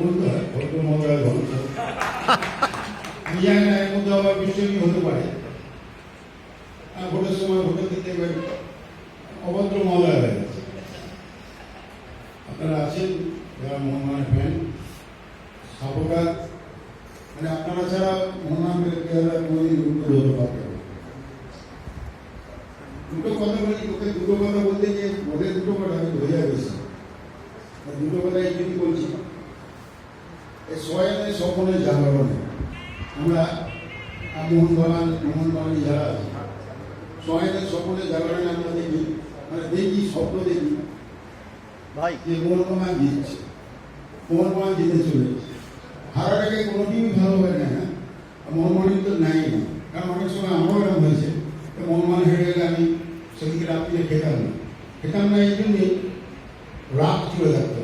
বলতে আমি মধ্যে আবার বিশ্বকী হতে পারে। আর ভোটের সময় ভোটের দিতে এবার অভদ্র মহোদয় হয়ে আছেন, যারা মোহনবাগানের ফ্যান সাপোর্টার মানে আপনারা ছাড়া মোহনবাগানের প্লেয়াররা কোনোদিন হতে পারবে দুটো কথা বলি তোকে দুটো কথা বলতে গিয়ে বলে দুটো কথা আমি ধরে গেছি আর দুটো কথা এই জন্য বলছি এই সয়ানে স্বপনে জাগরণে আমরা মোহনবাগান মোহনবাগান যারা আছে সয়ানের স্বপনে জাগরণে আমরা দেখি। মানে দেখি স্বপ্ন দেখি। ভাই। যে মোহনবাগান জিতছে। মোহনবাগান জিতে চলেছে হারাটাকে কোনো টিমই ভালোভাবে নেয় না আর মোহনবাগান তো নেয় না কারণ অনেক সময় আমারও এরকম হয়েছে। মোহনবাগান হেরে গেলে আমি সেদিকে রাত্রিরে খেতাম না। খেতাম না এই জন্যে wrapped you with a